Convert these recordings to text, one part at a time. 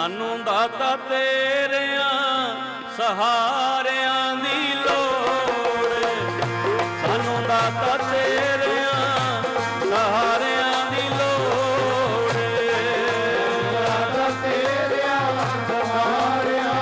ਸਾਨੂੰ ਦਾਤਾ ਤੇਰਿਆਂ ਸਹਾਰਿਆਂ ਦੀ ਲੋੜ ਏ। ਸਾਨੂੰ ਦਾਤਾ ਤੇਰਿਆਂ ਸਹਾਰਿਆਂ ਦੀ ਲੋੜ ਏ। ਸਾਨੂੰ ਦਾਤਾ ਤੇਰਿਆ ਸਹਾਰਿਆਂ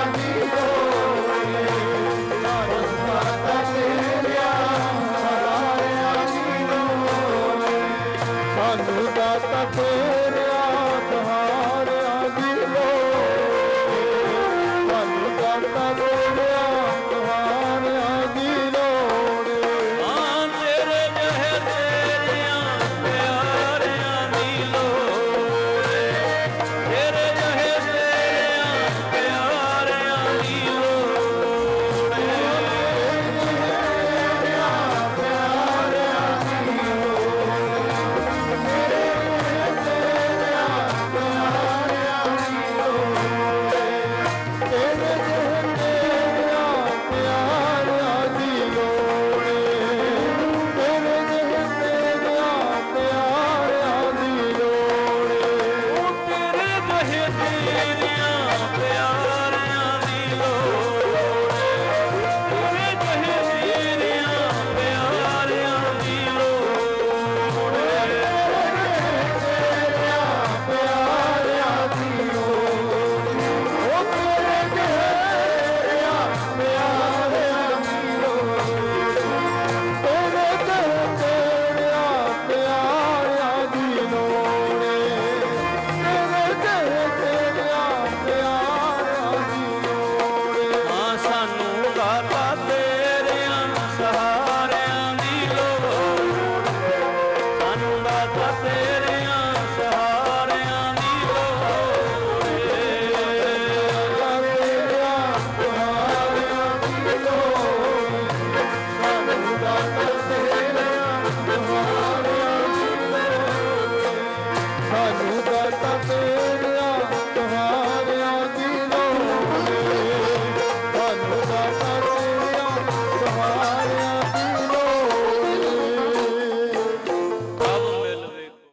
ਤੇਰਿਆਂ ਪਿਆਰਿਆਂ Yeah.